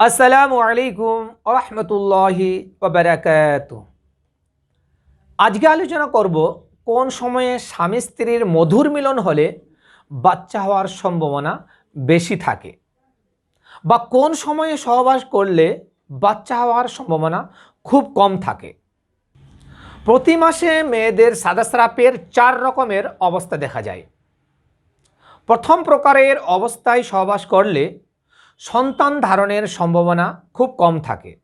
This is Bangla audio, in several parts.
আসসালামু আলাইকুম রহমতুল্লাহি বারাকাত আজকে আলোচনা করব কোন সময়ে স্বামী স্ত্রীর মধুর মিলন হলে বাচ্চা হওয়ার সম্ভাবনা বেশি থাকে বা কোন সময়ে সহবাস করলে বাচ্চা হওয়ার সম্ভাবনা খুব কম থাকে। প্রতি মাসে মেয়েদের সাদাস্রাপের চার রকমের অবস্থা দেখা যায়। প্রথম প্রকারের অবস্থায় সহবাস করলে সন্তান ধারণের সম্ভাবনা খুব কম থাকে।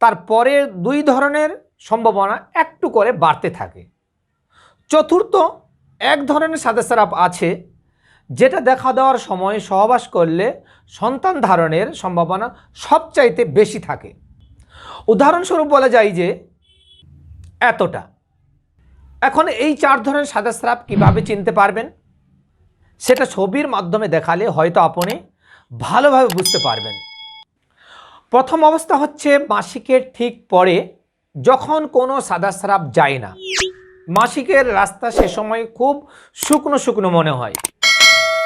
তারপরে দুই ধরনের সম্ভাবনা একটু করে বাড়তে থাকে। চতুর্থ, এক ধরনের সাদাসারাপ আছে যেটা দেখা দেওয়ার সময় সহবাস করলে সন্তান ধারণের সম্ভাবনা সবচাইতে বেশি থাকে। উদাহরণস্বরূপ বলা যায় যে, এতটা। এখন এই চার ধরনের সাদাস্রাপ কীভাবে চিনতে পারবেন? সেটা ছবির মাধ্যমে দেখালে হয়তো আপনি ভালোভাবে বুঝতে পারবেন। প্রথম অবস্থা হচ্ছে মাসিকের ঠিক পরে যখন কোনো সাদা স্রাব যায় না। মাসিকের রাস্তা সে সময় খুব শুকনো শুকনো মনে হয়।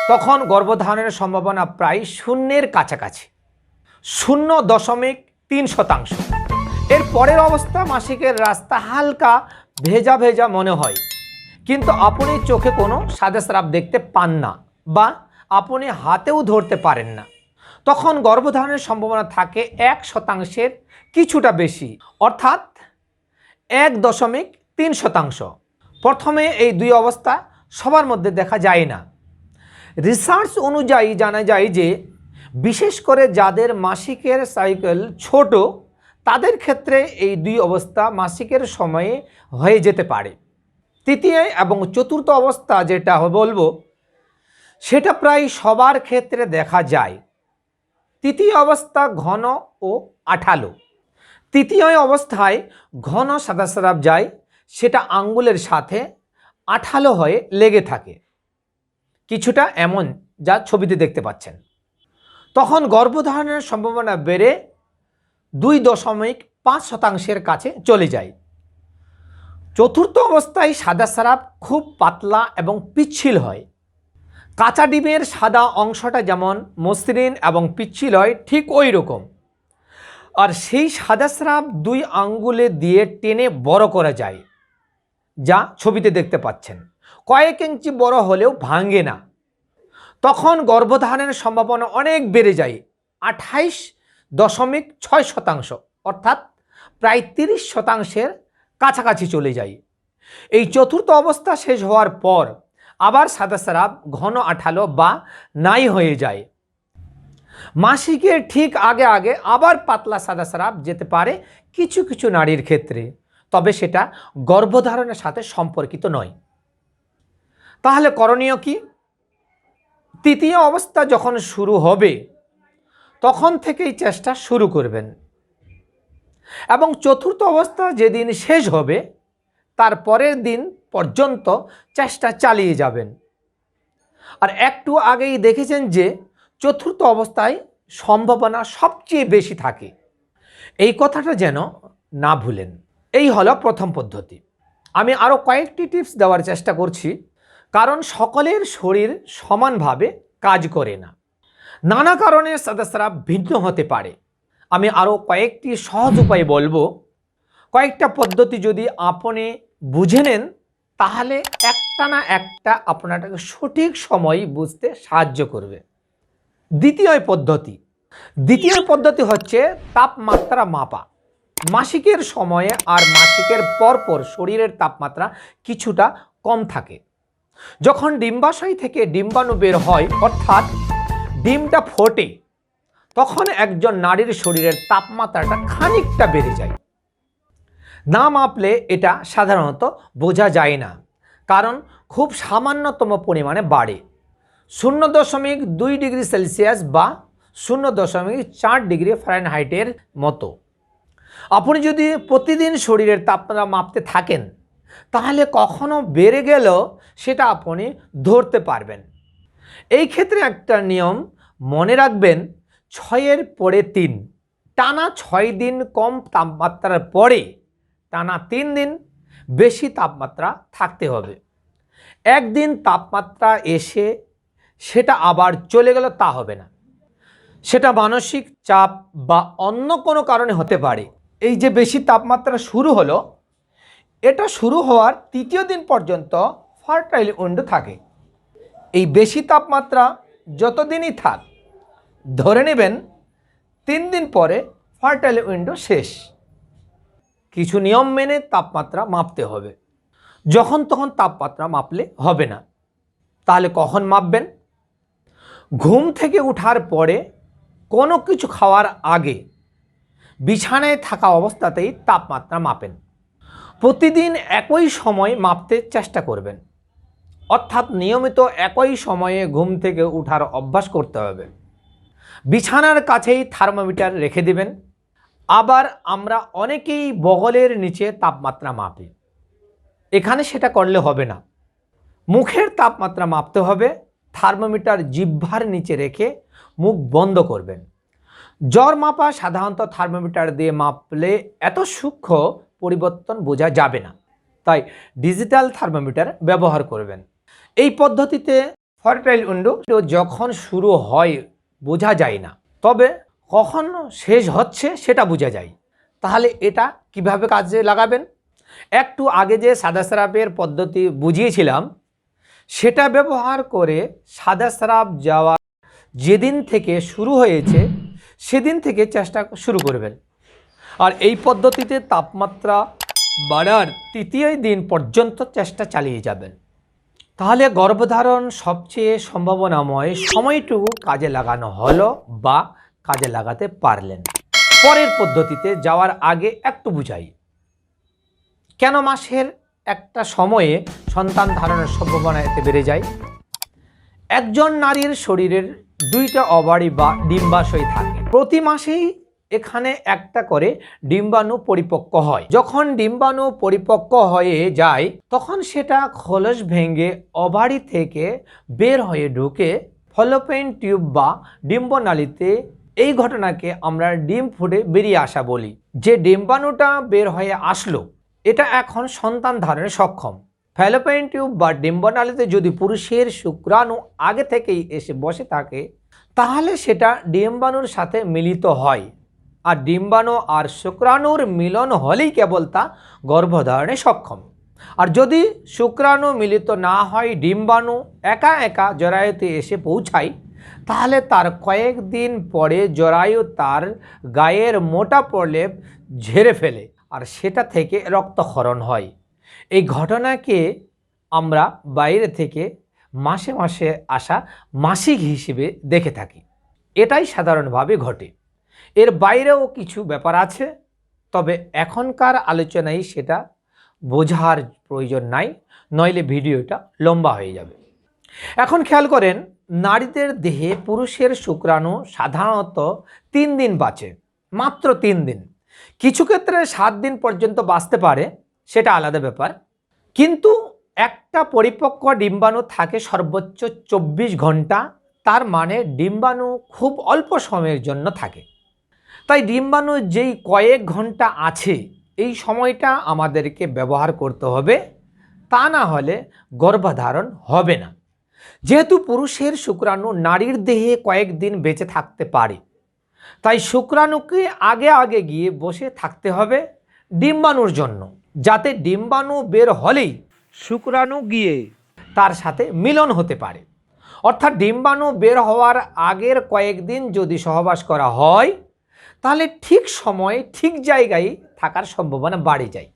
তখন গর্ভধারণের সম্ভাবনা প্রায় শূন্যের কাছাকাছি। শূন্য দশমিক তিন শতাংশ। এর পরের অবস্থা মাসিকের রাস্তা হালকা ভেজা ভেজা মনে হয়। কিন্তু আপনি চোখে কোনো সাদা স্রাব দেখতে পান না বা আপনি হাতেও ধরতে পারেন না। তখন গর্ভধারণের সম্ভাবনা থাকে এক শতাংশের কিছুটা বেশি, অর্থাৎ এক দশমিক তিন শতাংশ। প্রথমে এই দুই অবস্থা সবার মধ্যে দেখা যায় না। রিসার্চ অনুযায়ী জানা যায় যে, বিশেষ করে যাদের মাসিকের সাইকেল ছোট, তাদের ক্ষেত্রে এই দুই অবস্থা মাসিকের সময়ে হয়ে যেতে পারে। তৃতীয় এবং চতুর্থ অবস্থা যেটা বলব সেটা প্রায় সবার ক্ষেত্রে দেখা যায়। তৃতীয় অবস্থা ঘন ও আঠালো। তৃতীয় অবস্থায় ঘন সাদা সাদাব যায়, সেটা আঙ্গুলের সাথে আঠালো হয়ে লেগে থাকে। কিছুটা এমন যা ছবিতে দেখতে পাচ্ছেন। তখন গর্ভধারণের সম্ভাবনা বেড়ে দুই দশমিক পাঁচ শতাংশের কাছে চলে যায়। চতুর্থ অবস্থায় সাদা সারাপ খুব পাতলা এবং পিচ্ছিল হয়। কাঁচা ডিমের সাদা অংশটা যেমন মসৃণ এবং পিচ্ছিল হয়, ঠিক ওই রকম আর সেই সাদা স্রাব দুই আঙ্গুলে দিয়ে টেনে বড় করা যায়, যা ছবিতে দেখতে পাচ্ছেন। কয়েক ইঞ্চি বড় হলেও ভাঙে না। তখন গর্ভধারণের সম্ভাবনা অনেক বেড়ে যায়, আঠাইশ দশমিক ছয় শতাংশ, অর্থাৎ প্রায় তিরিশ শতাংশের কাছাকাছি চলে যায়। এই চতুর্থ অবস্থা শেষ হওয়ার পর আবার সাদা সারাপ ঘন আঠালো বা নাই হয়ে যায়। মাসিকের ঠিক আগে আগে আবার পাতলা সাদা সারাপ যেতে পারে কিছু কিছু নারীর ক্ষেত্রে, তবে সেটা গর্ভধারণের সাথে সম্পর্কিত নয়। তাহলে করণীয় কি? তৃতীয় অবস্থা যখন শুরু হবে, তখন থেকেই চেষ্টা শুরু করবেন। এবং চতুর্থ অবস্থা যেদিন শেষ হবে, তার পরের দিন পর্যন্ত চেষ্টা চালিয়ে যাবেন। আর একটু আগেই দেখেছেন যে চতুর্থ অবস্থায় সম্ভাবনা সবচেয়ে বেশি থাকে। এই কথাটা যেন না ভুলেন। এই হলো প্রথম পদ্ধতি। আমি আরও কয়েকটি টিপস দেওয়ার চেষ্টা করছি, কারণ সকলের শরীর সমানভাবে কাজ করে না। নানা কারণে সদস্যরা ভিন্ন হতে পারে। আমি আরও কয়েকটি সহজ উপায় বলব। কয়েকটা পদ্ধতি যদি আপনি বুঝে নেন তাহলে একটা না একটা আপনাটাকে সঠিক সময় বুঝতে সাহায্য করবে। দ্বিতীয় পদ্ধতি। দ্বিতীয় পদ্ধতি হচ্ছে তাপমাত্রা মাপা। মাসিকের সময়ে আর মাসিকের পরপর শরীরের তাপমাত্রা কিছুটা কম থাকে। যখন ডিম্বাশয় থেকে ডিম্বাণু বের হয়, অর্থাৎ ডিমটা ফোটে, তখন একজন নারীর শরীরের তাপমাত্রাটা খানিকটা বেড়ে যায়। না মাপলে এটা সাধারণত বোঝা যায় না, কারণ খুব সামান্যতম পরিমাণে বাড়ে। শূন্য দশমিক দুই ডিগ্রি সেলসিয়াস বা শূন্য দশমিক চার ডিগ্রি ফারেনহাইটের মতো। আপনি যদি প্রতিদিন শরীরের তাপমাত্রা মাপতে থাকেন, তাহলে কখনো বেড়ে গেলেও সেটা আপনি ধরতে পারবেন। এই ক্ষেত্রে একটা নিয়ম মনে রাখবেন, ছয়ের পরে তিন, টানা ছয় দিন কম তাপমাত্রার পরে টানা তিন দিন বেশি তাপমাত্রা থাকতে হবে। একদিন তাপমাত্রা এসে সেটা আবার চলে গেল তা হবে না। সেটা মানসিক চাপ বা অন্য কোনো কারণে হতে পারে। এই যে বেশি তাপমাত্রা শুরু হলো, এটা শুরু হওয়ার তৃতীয় দিন পর্যন্ত ফার্টাইল উইন্ডো থাকে। এই বেশি তাপমাত্রা যতদিনই থাক, ধরে নেবেন তিন দিন পরে ফার্টাইল উইন্ডো শেষ। কিছু নিয়ম মেনে তাপমাত্রা মাপতে হবে। যখন তখন তাপমাত্রা মাপলে হবে না। তাহলে কখন মাপবেন? ঘুম থেকে ওঠার পরে কোনো কিছু খাওয়ার আগে বিছানায় থাকা অবস্থাতেই তাপমাত্রা মাপেন। প্রতিদিন একই সময় মাপতে চেষ্টা করবেন। অর্থাৎ নিয়মিত একই সময়ে ঘুম থেকে উঠার অভ্যাস করতে হবে। বিছানার কাছেই থার্মোমিটার রেখে দিবেন। আবার আমরা অনেকেই বগলের নিচে তাপমাত্রা মাপি। এখানে সেটা করলে হবে না। মুখের তাপমাত্রা মাপতে হবে, থার্মোমিটার জিহ্বার নিচে রেখে মুখ বন্ধ করবেন। জ্বর মাপা সাধারণত থার্মোমিটার দিয়ে মাপলে এত সূক্ষ্ম পরিবর্তন বোঝা যাবে না। তাই ডিজিটাল থার্মোমিটার ব্যবহার করবেন। এই পদ্ধতিতে ফার্টাইল উইন্ডো যখন শুরু হয়, বোঝা যায় না। তবে কখন শেষ হচ্ছে সেটা বোঝা যায়। তাহলে এটা কীভাবে কাজে লাগাবেন? একটু আগে যে সাদা স্রাবের পদ্ধতি বুঝিয়েছিলাম, সেটা ব্যবহার করে সাদা স্রাব যাওয়া যেদিন থেকে শুরু হয়েছে, সেদিন থেকে চেষ্টা শুরু করবেন। আর এই পদ্ধতিতে তাপমাত্রা বাড়ার তৃতীয় দিন পর্যন্ত চেষ্টা চালিয়ে যাবেন। তাহলে গর্ভধারণ সবচেয়ে সম্ভাবনাময় সময়টুকু কাজে লাগানো হলো বা কাজে লাগাতে পারলেন। পরের পদ্ধতিতে যাওয়ার আগে একটু বুঝাই। কেন মাসের একটা সময়ে সন্তান ধারণের সম্ভাবনা এতে বেড়ে যায়? একজন নারীর শরীরের দুইটা অবাড়ি বা ডিম্বাশয় থাকে। প্রতি মাসেই এখানে একটা করে ডিম্বাণু পরিপক্ক হয়। যখন ডিম্বাণু পরিপক্ক হয়ে যায়, তখন সেটা খলস ভেঙে অবাড়ি থেকে বের হয়ে ঢুকে ফলোপেন টিউব বা ডিম্বনালীতে এই ঘটনাকে আমরা ডিম ফুটে বেরিয়ে আসা বলি। যে ডিম্বাণুটা বের হয়ে আসলো, এটা এখন সন্তান ধারণে সক্ষম। ফ্যালোপেন টিউব বা ডিম্বনালীতে যদি পুরুষের শুক্রাণু আগে থেকেই এসে বসে থাকে, তাহলে সেটা ডিম্বাণুর সাথে মিলিত হয়। আর ডিম্বাণু আর শুক্রাণুর মিলন হলেই কেবল তা গর্ভধারণে সক্ষম। আর যদি শুক্রাণু মিলিত না হয়, ডিম্বাণু একা একা জরায়ুতে এসে পৌঁছায় তাহলে তার কয়েকদিন পরে জরায়ু তার গায়ের মোটা প্রলেপ ঝেড়ে ফেলে আর সেটা থেকে রক্তক্ষরণ হয়। এই ঘটনাকে আমরা বাইরে থেকে মাসে মাসে আসা মাসিক হিসেবে দেখে থাকি। এটাই সাধারণভাবে ঘটে। এর বাইরেও কিছু ব্যাপার আছে, তবে এখনকার আলোচনায় সেটা বোঝার প্রয়োজন নাই, নইলে ভিডিওটা লম্বা হয়ে যাবে। এখন খেয়াল করেন নারীদের দেহে পুরুষের শুক্রাণু সাধারণত তিন দিন বাঁচে, মাত্র তিন দিন। কিছু ক্ষেত্রে সাত দিন পর্যন্ত বাঁচতে পারে, সেটা আলাদা ব্যাপার। কিন্তু একটা পরিপক্ক ডিম্বাণু থাকে সর্বোচ্চ চব্বিশ ঘণ্টা, তার মানে ডিম্বাণু খুব অল্প সময়ের জন্য থাকে। তাই ডিম্বাণু যেই কয়েক ঘণ্টা আছে, এই সময়টা আমাদেরকে ব্যবহার করতে হবে, তা না হলে গর্ভধারণ হবে না। যেহেতু পুরুষের শুক্রাণু নারীর দেহে কয়েকদিন বেঁচে থাকতে পারে, তাই শুক্রাণুকে আগে আগে গিয়ে বসে থাকতে হবে ডিম্বাণুর জন্য, যাতে ডিম্বাণু বের হলেই শুক্রাণু গিয়ে তার সাথে মিলন হতে পারে। অর্থাৎ ডিম্বাণু বের হওয়ার আগের কয়েকদিন যদি সহবাস করা হয়, তাহলে ঠিক সময়ে ঠিক জায়গায় থাকার সম্ভাবনা বাড়ে যায়।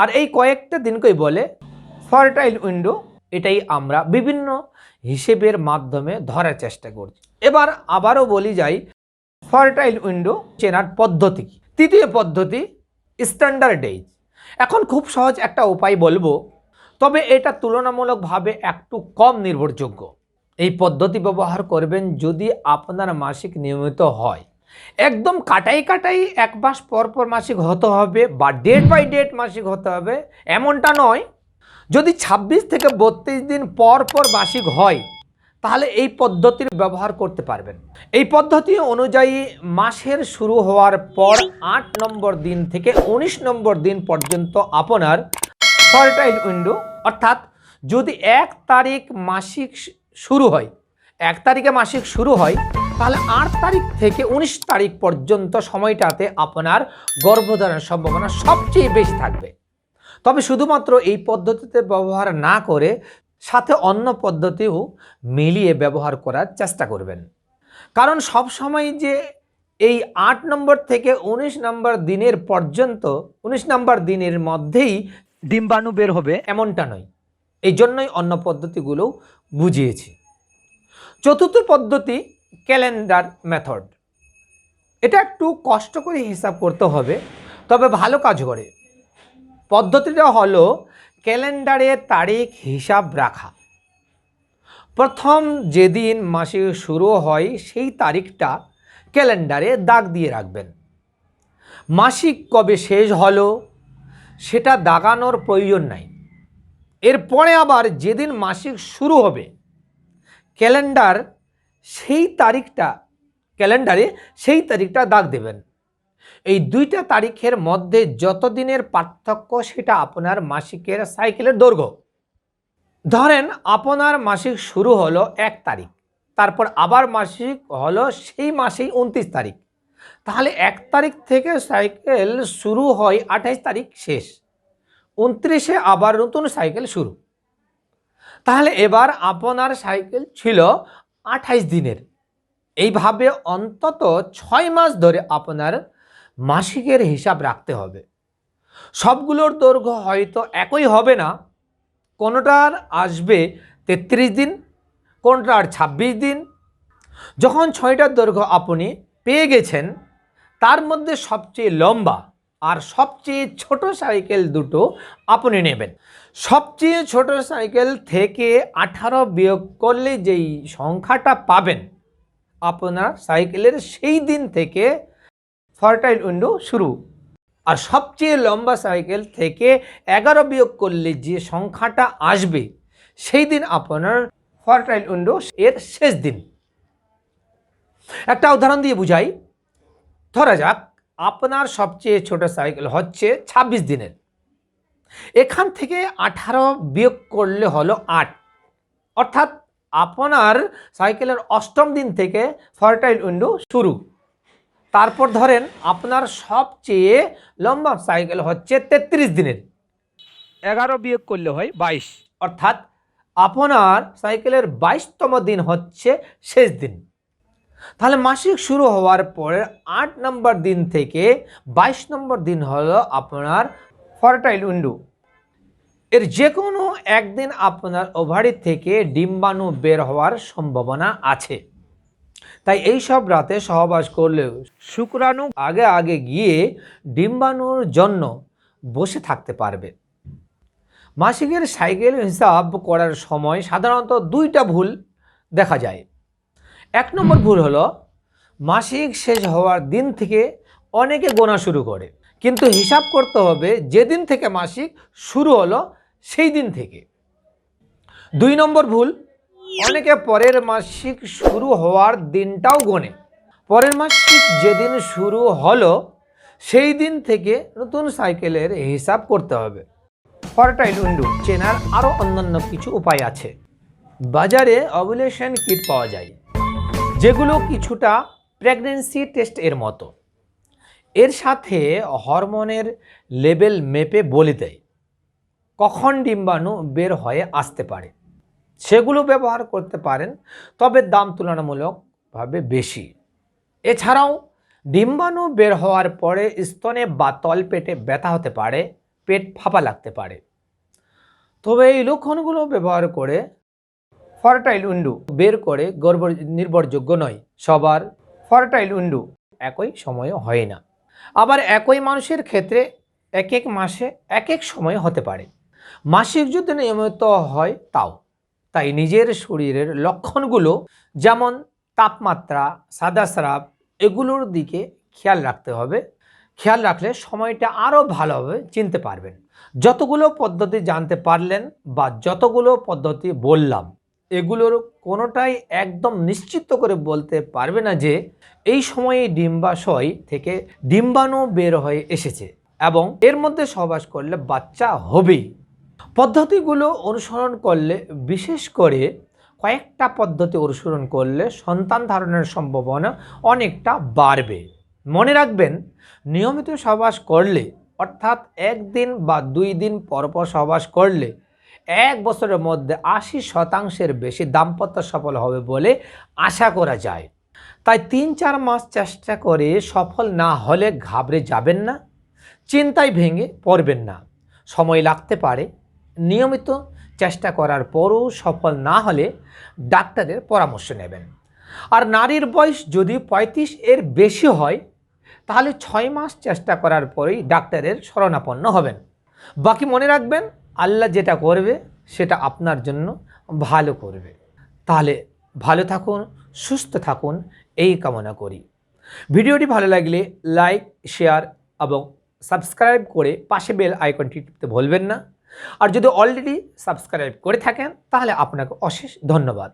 আর এই কয়েকটা দিনকেই বলে ফার্টাইল উইন্ডো এটাই আমরা বিভিন্ন হিসেবের মাধ্যমে ধরার চেষ্টা করছি। এবার আবারও বলি যাই ফার্টাইল উইন্ডো চেনার পদ্ধতি? তৃতীয় পদ্ধতি স্ট্যান্ডার্ড এজ এখন খুব সহজ একটা উপায় বলব, তবে এটা তুলনামূলকভাবে একটু কম নির্ভরযোগ্য। এই পদ্ধতি ব্যবহার করবেন যদি আপনার মাসিক নিয়মিত হয়। একদম কাটাই কাটাই এক মাস পর পর মাসিক হতে হবে বা ডেট বাই ডেট মাসিক হতে হবে, এমনটা নয় যদি ২৬ থেকে বত্রিশ দিন পর পর মাসিক হয়, তাহলে এই পদ্ধতির ব্যবহার করতে পারবেন। এই পদ্ধতি অনুযায়ী মাসের শুরু হওয়ার পর আট নম্বর দিন থেকে ১৯ নম্বর দিন পর্যন্ত আপনার ফার্টাইল উইন্ডো অর্থাৎ যদি এক তারিখ মাসিক শুরু হয়, এক তারিখে মাসিক শুরু হয়, তাহলে আট তারিখ থেকে উনিশ তারিখ পর্যন্ত সময়টাতে আপনার গর্ভধারণের সম্ভাবনা সবচেয়ে বেশি থাকবে। তবে শুধুমাত্র এই পদ্ধতিতে ব্যবহার না করে সাথে অন্য পদ্ধতিও মিলিয়ে ব্যবহার করার চেষ্টা করবেন। কারণ সব সময় যে এই আট নম্বর থেকে উনিশ নম্বর দিনের পর্যন্ত, উনিশ নম্বর দিনের মধ্যেই ডিম্বাণু বের হবে এমনটা নয়। এই জন্যই অন্য পদ্ধতিগুলো বুঝিয়েছি। চতুর্থ পদ্ধতি, ক্যালেন্ডার মেথড। এটা একটু কষ্ট করে হিসাব করতে হবে, তবে ভালো কাজ করে। পদ্ধতিটা হলো ক্যালেন্ডারে তারিখ হিসাব রাখা। প্রথম যেদিন মাসে শুরু হয় সেই তারিখটা ক্যালেন্ডারে দাগ দিয়ে রাখবেন। মাসিক কবে শেষ হলো সেটা দাগানোর প্রয়োজন নাই। এরপরে আবার যেদিন মাসিক শুরু হবে ক্যালেন্ডার সেই তারিখটা, ক্যালেন্ডারে সেই তারিখটা দাগ দেবেন। এই দুইটা তারিখের মধ্যে যত দিনের পার্থক্য সেটা আপনার মাসিকের সাইকেলের দৈর্ঘ্য। ধরেন আপনার মাসিক শুরু হলো এক তারিখ, তারপর আবার মাসিক হলো সেই মাসেই উনত্রিশ তারিখ। তাহলে এক তারিখ থেকে সাইকেল শুরু হয় আঠাইশ তারিখ শেষ, উনত্রিশে আবার নতুন সাইকেল শুরু। তাহলে এবার আপনার সাইকেল ছিল আঠাইশ দিনের। এইভাবে অন্তত ছয় মাস ধরে আপনার মাসিকের হিসাব রাখতে হবে। সবগুলোর দৈর্ঘ্য হয়তো একই হবে না। কোনোটার আসবে তেত্রিশ দিন কোনটার ছাব্বিশ দিন। যখন ছয়টার দৈর্ঘ্য আপনি পেয়ে গেছেন, তার মধ্যে সবচেয়ে লম্বা আর সবচেয়ে ছোট সাইকেল দুটো আপনি নেবেন। সবচেয়ে ছোট সাইকেল থেকে আঠারো বিয়োগ করলে যেই সংখ্যাটা পাবেন, আপনার সাইকেলের সেই দিন থেকে ফার্টাইল উইন্ডো শুরু। আর সবচেয়ে লম্বা সাইকেল থেকে এগারো বিয়োগ করলে যে সংখ্যাটা আসবে, সেই দিন আপনার ফার্টাইল উইন্ডো এর শেষ দিন। একটা উদাহরণ দিয়ে বুঝাই। ধরা যাক, আপনার সবচেয়ে ছোট সাইকেল হচ্ছে ২৬ দিনের। এখান থেকে আঠারো বিয়োগ করলে হলো আট। অর্থাৎ আপনার সাইকেলের অষ্টম দিন থেকে ফার্টাইল উইন্ডো শুরু। তারপর ধরেন আপনার সবচেয়ে লম্বা সাইকেল হচ্ছে তেত্রিশ দিনের। এগারো বিয়োগ করলে হয় বাইশ। অর্থাৎ আপনার সাইকেলের বাইশতম দিন হচ্ছে শেষ দিন। তাহলে মাসিক শুরু হওয়ার পরে আট নম্বর দিন থেকে বাইশ নম্বর দিন হলো আপনার ফার্টাইল উইন্ডো এর যে কোনো একদিন আপনার ওভারি থেকে ডিম্বাণু বের হওয়ার সম্ভাবনা আছে। তাই এই সব রাতে সহবাস করলেও শুক্রাণু আগে আগে গিয়ে ডিম্বাণুর জন্য বসে থাকতে পারবে। মাসিকের সাইকেল হিসাব করার সময় সাধারণত দুইটা ভুল দেখা যায়। এক নম্বর ভুল হলো, মাসিক শেষ হওয়ার দিন থেকে অনেকে গোনা শুরু করে। কিন্তু হিসাব করতে হবে যেদিন থেকে মাসিক শুরু হলো, সেই দিন থেকে। দুই নম্বর ভুল অনেকে পরের মাসিক শুরু হওয়ার দিনটাও গোনে। পরের মাসিক যেদিন শুরু হলো, সেই দিন থেকে নতুন সাইকেলের হিসাব করতে হবে। ফার্টাইল উইন্ডো চেনার আরও অন্যান্য কিছু উপায় আছে। বাজারে অবুলেশন কিট পাওয়া যায়, যেগুলো কিছুটা প্রেগনেন্সি টেস্ট এর মতো। এর সাথে হরমোনের লেভেল মেপে বলে দেয়, কখন ডিম্বাণু বের হয়ে আসতে পারে। সেগুলো ব্যবহার করতে পারেন, তবে দাম তুলনামূলকভাবে বেশি। এছাড়াও ডিম্বাণু বের হওয়ার পরে স্তনে বা তলপেটে ব্যথা হতে পারে, পেট ফাঁপা লাগতে পারে। তবে এই লক্ষণগুলো ব্যবহার করে ফার্টাইল উইন্ডো বের করে গর্ব নির্ভরযোগ্য নয়, সবার ফার্টাইল উইন্ডো একই সময়ে হয় না। আবার একই মানুষের ক্ষেত্রে এক এক মাসে এক এক সময় হতে পারে। মাসিক যদি নিয়মিত হয় তাও। তাই নিজের শরীরের লক্ষণগুলো যেমন তাপমাত্রা, সাদা স্রাব এগুলোর দিকে খেয়াল রাখতে হবে। খেয়াল রাখলে সময়টা আরও ভালোভাবে চিনতে পারবেন। যতগুলো পদ্ধতি জানতে পারলেন বা যতগুলো পদ্ধতি বললাম, এগুলোর কোনোটাই একদম নিশ্চিত করে বলতে পারবে না যে এই সময়ে ডিম্বাশয় থেকে ডিম্বাণু বের হয়ে এসেছে এবং এর মধ্যে সহবাস করলে বাচ্চা হবেই। পদ্ধতিগুলো অনুসরণ করলে, বিশেষ করে কয়েকটা পদ্ধতি অনুসরণ করলে সন্তান ধারণের সম্ভাবনা অনেকটা বাড়বে। মনে রাখবেন, নিয়মিত সহবাস করলে, অর্থাৎ একদিন বা দুই দিন পরপর সহবাস করলে, এক বছরের মধ্যে আশি শতাংশের বেশি দাম্পত্য সফল হবে বলে আশা করা যায়। তাই তিন চার মাস চেষ্টা করে সফল না হলে ঘাবড়ে যাবেন না, চিন্তায় ভেঙে পড়বেন না। সময় লাগতে পারে নিয়মিত চেষ্টা করার পরও সফল না হলে ডাক্তারের পরামর্শ নেবেন। আর নারীর বয়স যদি পঁয়ত্রিশ এর বেশি হয়, তাহলে ছয় মাস চেষ্টা করার পরেই ডাক্তারের শরণাপন্ন হবেন। বাকি মনে রাখবেন, আল্লাহ যেটা করবে, সেটা আপনার জন্য ভালো করবে। তাহলে ভালো থাকুন, সুস্থ থাকুন, এই কামনা করি। ভিডিওটি ভালো লাগলে লাইক, শেয়ার এবং সাবস্ক্রাইব করে পাশে বেল আইকনটি টিপতে ভুলবেন না। আর যদি অলরেডি সাবস্ক্রাইব করে থাকেন তাহলে আপনাকে অশেষ ধন্যবাদ।